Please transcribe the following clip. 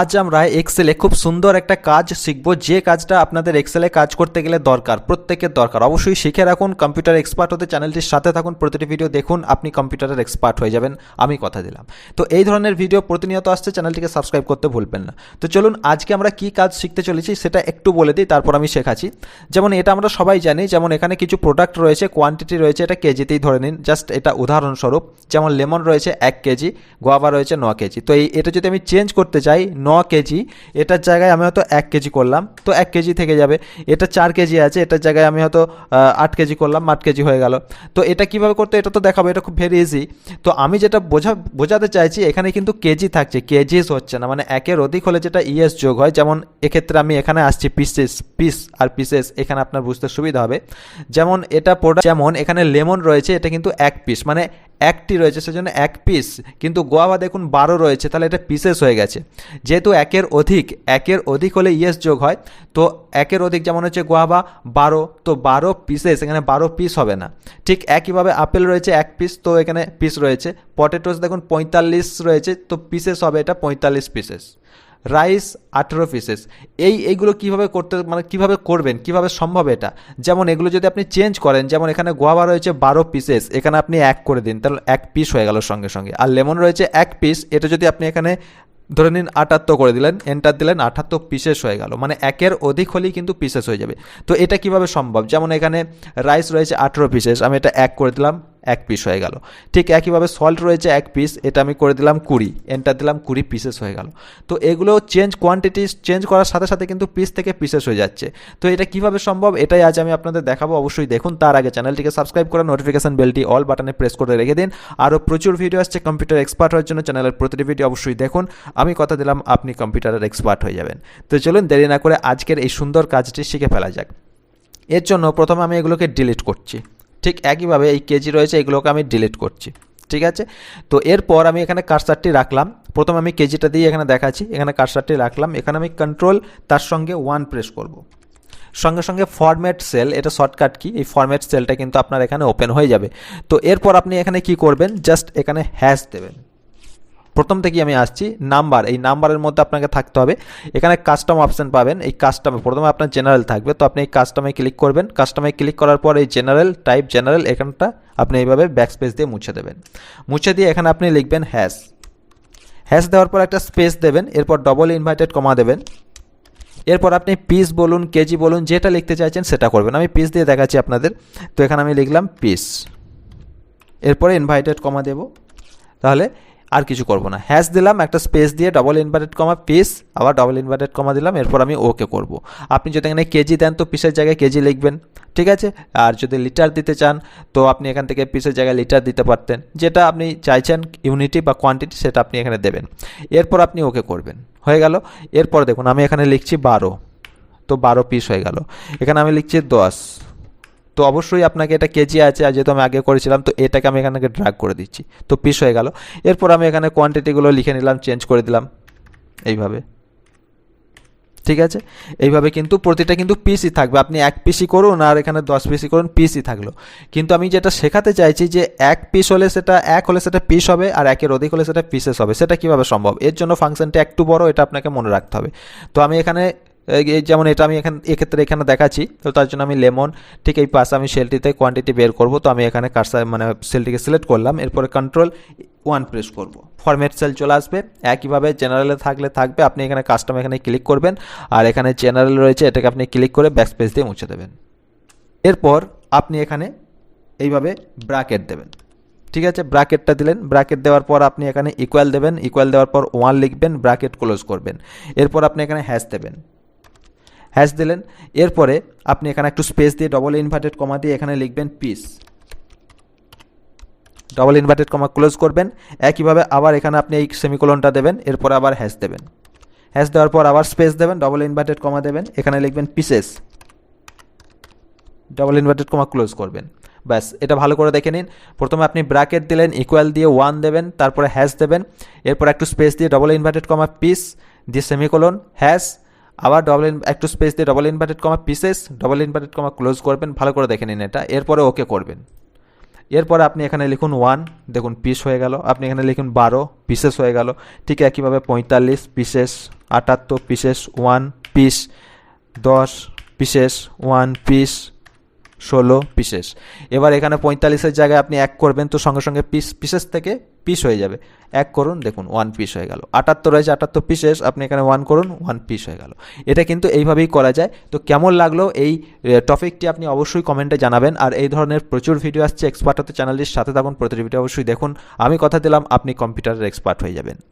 আজ আমরা এক্সেলে খুব সুন্দর একটা কাজ শিখব। যে কাজটা আপনাদের এক্সেলে কাজ করতে গেলে দরকার, প্রত্যেকের দরকার। অবশ্যই শিখে রাখুন কম্পিউটার এক্সপার্ট হতে চ্যানেলটির সাথে থাকুন, প্রতিটি ভিডিও দেখুন, আপনি কম্পিউটারের এক্সপার্ট হয়ে যাবেন। আমি কথা দিলাম। তো এই ধরনের ভিডিও প্রতিনিয়ত আসছে চ্যানেলটিকে সাবস্ক্রাইব করতে ভুলবেন না। তো চলুন, আজকে আমরা কি কাজ শিখতে চলেছি সেটা একটু বলে দিই, তারপর আমি শেখাচ্ছি। যেমন এটা আমরা সবাই জানি, যেমন এখানে কিছু প্রোডাক্ট রয়েছে কোয়ান্টিটি রয়েছে, এটা কেজিতেই ধরে নিন জাস্ট এটা উদাহরণস্বরূপ। যেমন লেমন রয়েছে এক কেজি গোয়াবা রয়েছে ন কেজি। তো এই, এটা যদি আমি চেঞ্জ করতে চাই ন কেজি, এটার জায়গায় আমি হয়তো এক কেজি করলাম, তো এক কেজি থেকে যাবে। এটা চার কেজি আছে, এটার জায়গায় আমি হয়তো আট কেজি করলাম, আট কেজি হয়ে গেল। তো এটা কীভাবে করতে এটা তো দেখাবো, এটা খুব ভেরি ইজি তো আমি যেটা বোঝা, বোঝাতে চাইছি, এখানে কিন্তু কেজি থাকছে, কেজিস হচ্ছে না মানে একের অধিক হলে যেটা ইএস যোগ হয়, যেমন এক্ষেত্রে আমি এখানে আসছি পিসেস পিস আর পিসেস এখানে আপনার বুঝতে সুবিধা হবে। যেমন এটা প্রোডাক্ট যেমন এখানে লেমন রয়েছে, এটা কিন্তু এক পিস মানে একটি রয়েছে, সেজন্য এক পিস কিন্তু গোয়াবা দেখুন বারো রয়েছে, তাহলে এটা পিসেস হয়ে গেছে। যেহেতু একের অধিক একের অধিক হলে ইয়েস যোগ হয়, তো একের অধিক যেমন হচ্ছে গোয়াবা বারো, তো বারো পিসেস এখানে বারো পিস হবে না। ঠিক একইভাবে আপেল রয়েছে এক পিস তো এখানে পিস রয়েছে। পটেটোস দেখুন পঁয়তাল্লিশ রয়েছে, তো পিসেস হবে এটা পঁয়তাল্লিশ পিসেস রাইস আঠেরো পিসেস এই, এইগুলো কীভাবে করতে মানে কীভাবে করবেন, কীভাবে সম্ভব এটা? যেমন এগুলো যদি আপনি চেঞ্জ করেন, যেমন এখানে গোয়াবা রয়েছে বারো পিসেস এখানে আপনি এক করে দিন, তাহলে এক পিস হয়ে গেল সঙ্গে সঙ্গে। আর লেমন রয়েছে এক পিস এটা যদি আপনি এখানে ধরে নিন আটাত্তর করে দিলেন এন্টার দিলেন, আটাত্তর পিসেস হয়ে গেল। মানে একের অধিক হলেই কিন্তু পিসেস হয়ে যাবে। তো এটা কীভাবে সম্ভব? যেমন এখানে রাইস রয়েছে আঠেরো পিসেস আমি এটা এক করে দিলাম। এক পিস হয়ে গেল। ঠিক একইভাবে সল্ট রয়েছে এক পিস এটা আমি করে দিলাম কুড়ি এন্টার দিলাম কুড়ি পিসেস হয়ে গেল। তো এগুলো চেঞ্জ কোয়ান্টিটি চেঞ্জ করার সাথে সাথে কিন্তু পিস থেকে পিসেস হয়ে যাচ্ছে। তো এটা কীভাবে সম্ভব? এটাই আজ আমি আপনাদের দেখাবো। অবশ্যই দেখুন, তার আগে চ্যানেলটিকে সাবস্ক্রাইব করে নোটিফিকেশন বেলটি অল বাটনে প্রেস করে রেখে দিন। আরও প্রচুর ভিডিও আসছে কম্পিউটার এক্সপার্ট হওয়ার জন্য। চ্যানেলের প্রতিটি ভিডিও অবশ্যই দেখুন। আমি কথা দিলাম, আপনি কম্পিউটারের এক্সপার্ট হয়ে যাবেন। তো চলুন, দেরি না করে আজকের এই সুন্দর কাজটি শিখে ফেলা যাক। এর জন্য প্রথমে আমি এগুলোকে ডিলিট করছি। ঠিক একইভাবে এই কেজি রয়েছে, এগুলোকে আমি ডিলিট করছি, ঠিক আছে? তো এরপর আমি এখানে কারসারটি রাখলাম। প্রথমে আমি কেজিটা দিয়ে এখানে দেখাচ্ছি, এখানে কারসারটি রাখলাম। এখানে আমি কন্ট্রোল তার সঙ্গে ওয়ান প্রেস করব। সঙ্গে সঙ্গে ফরম্যাট সেল এটা শর্টকাট কি? এই ফরম্যাট সেলটা কিন্তু আপনার এখানে ওপেন হয়ে যাবে। তো এরপর আপনি এখানে কি করবেন? জাস্ট এখানে হ্যাশ দেবেন। প্রথম থেকেই আমি আসছি, নাম্বার, এই নাম্বারের মধ্যে আপনাকে থাকতে হবে। এখানে কাস্টম অপশান পাবেন, এই কাস্টমে প্রথমে আপনার জেনারেল থাকবে, তো আপনি এই কাস্টমে ক্লিক করবেন। কাস্টমে ক্লিক করার পর এই জেনারেল টাইপ জেনারেল এখানটা আপনি এইভাবে ব্যাক স্পেস দিয়ে মুছে দেবেন। মুছে দিয়ে এখানে আপনি লিখবেন হ্যাশ হ্যাশ দেওয়ার পর একটা স্পেস দেবেন, এরপর ডবল ইনভাইটেড কমা দেবেন। এরপর আপনি পিস বলুন কেজি বলুন, যেটা লিখতে চাইছেন সেটা করবেন। আমি পিস দিয়ে দেখাচ্ছি আপনাদের। তো এখানে আমি লিখলাম পিস এরপরে ইনভাইটেড কমা দেব। তাহলে আর কিছু করব না। হ্যাশ দিলাম, একটা স্পেস দিয়ে ডবল ইনভার্টেড কমা পিস আবার ডবল ইনভার্টেড কমা দিলাম, এরপর আমি ওকে করব। আপনি যদি এখানে কেজি দেন, তো পিসের জায়গায় কেজি লিখবেন, ঠিক আছে? আর যদি লিটার দিতে চান, তো আপনি এখান থেকে পিসের জায়গায় লিটার দিতে পারতেন। যেটা আপনি চাইছেন ইউনিটি বা কোয়ান্টিটি সেটা আপনি এখানে দেবেন। এরপর আপনি ওকে করবেন। হয়ে গেল? এরপর দেখুন, আমি এখানে লিখছি বারো। তো বারো পিস হয়ে গেল। এখানে আমি লিখছি দশ। তো অবশ্যই আপনাকে এটা কেজি আছে, আর যেহেতু আমি আগে করেছিলাম, তো এটাকে আমি এখানে ড্রাগ করে দিচ্ছি। তো পিস হয়ে গেল। এরপর আমি এখানে কোয়ান্টিটিগুলো লিখে নিলাম চেঞ্জ করে দিলাম। এইভাবে। ঠিক আছে? এইভাবে কিন্তু প্রতিটা কিন্তু পিসই থাকবে। আপনি এক পিসই করুন, আর এখানে দশ পিসই করুন পিসই থাকল। কিন্তু আমি যেটা শেখাতে চাইছি যে, এক পিস হলে সেটা এক হলে সেটা পিস হবে, আর একের অধিক হলে সেটা পিসেস হবে। সেটা কীভাবে সম্ভব? এর জন্য ফাংশনটা একটু বড়, এটা আপনাকে মনে রাখতে হবে। তো আমি এখানে যেমন এটা আমি এখানে, এক্ষেত্রে এখানে দেখাচ্ছি, তো তার জন্য আমি লেমন, ঠিক এই পাশে আমি সেলটিতে কোয়ান্টিটি বের করব, তো আমি এখানে কারসার মানে সেলটিকে সিলেক্ট করলাম, এরপরে কন্ট্রোল ওয়ান প্রেস করব। ফরম্যাট সেল চলে আসবে, একইভাবে জেনারেলে থাকলে থাকবে, আপনি এখানে কাস্টম এখানে ক্লিক করবেন, আর এখানে জেনারেল রয়েছে, এটাকে আপনি ক্লিক করে ব্যাক স্পেস দিয়ে মুছে দেবেন। এরপর আপনি এখানে এইভাবে ব্র্যাকেট দেবেন, ঠিক আছে? ব্র্যাকেটটা দিলেন ব্র্যাকেট দেওয়ার পর আপনি এখানে ইকুয়াল দেবেন ইকুয়াল দেওয়ার পর ওয়ান লিখবেন ব্র্যাকেট ক্লোজ করবেন। এরপর আপনি এখানে হ্যাশ দেবেন। হ্যাশ দিলেন। এরপরে আপনি এখানে একটু স্পেস দিয়ে ডবল ইনভার্টেড কমা দিয়ে এখানে লিখবেন piece double inverted comma close করবেন। একইভাবে আবার এখানে আপনি এই সেমিকোলনটা দেবেন, এরপর আবার হ্যাশ দেবেন। হ্যাশ দেওয়ার পর আবার স্পেস দেবেন ডবল ইনভার্টেড কমা দেবেন, এখানে লিখবেন pieces double inverted comma close করবেন। ব্যাস, এটা ভালো করে দেখে নিন। প্রথমে আপনি ব্র্যাকেট দিলেন ইকুয়াল দিয়ে ওয়ান দেবেন, তারপরে হ্যাশ দেবেন। এরপর একটু স্পেস দিয়ে ডবল ইনভার্টেড কমা পিস দিয়ে সেমিকোলন হ্যাশ আবার ডবল একটু স্পেস দিয়ে double inverted comma pieces double inverted comma close করবেন, ভালো করে দেখে নিন এটা, এরপরে ওকে করবেন। এরপরে আপনি এখানে লিখুন ওয়ান দেখুন পিস হয়ে গেল, আপনি এখানে লিখুন বারো পিসেস হয়ে গেল, ঠিক একইভাবে পঁয়তাল্লিশ পিসেস আটাত্তর পিসেস ওয়ান পিস দশ পিসেস ওয়ান পিস ষোলো পিসেস এবার এখানে পঁয়তাল্লিশের জায়গায় আপনি এক করবেন, তো সঙ্গে সঙ্গে পিস পিসেস থেকে পিস হয়ে যাবে। এক করুন, দেখুন ওয়ান পিস হয়ে গেল। আটাত্তর রয়েছে আটাত্তর পিসেস আপনি এখানে ওয়ান করুন ওয়ান পিস হয়ে গেল। এটা কিন্তু এইভাবেই করা যায়। তো কেমন লাগল এই টপিকটি আপনি অবশ্যই কমেন্টে জানাবেন। আর এই ধরনের প্রচুর ভিডিও আসছে এক্সপার্ট হতে চ্যানেলটির সাথে থাকুন, প্রতিটি ভিডিও অবশ্যই দেখুন। আমি কথা দিলাম, আপনি কম্পিউটারের এক্সপার্ট হয়ে যাবেন।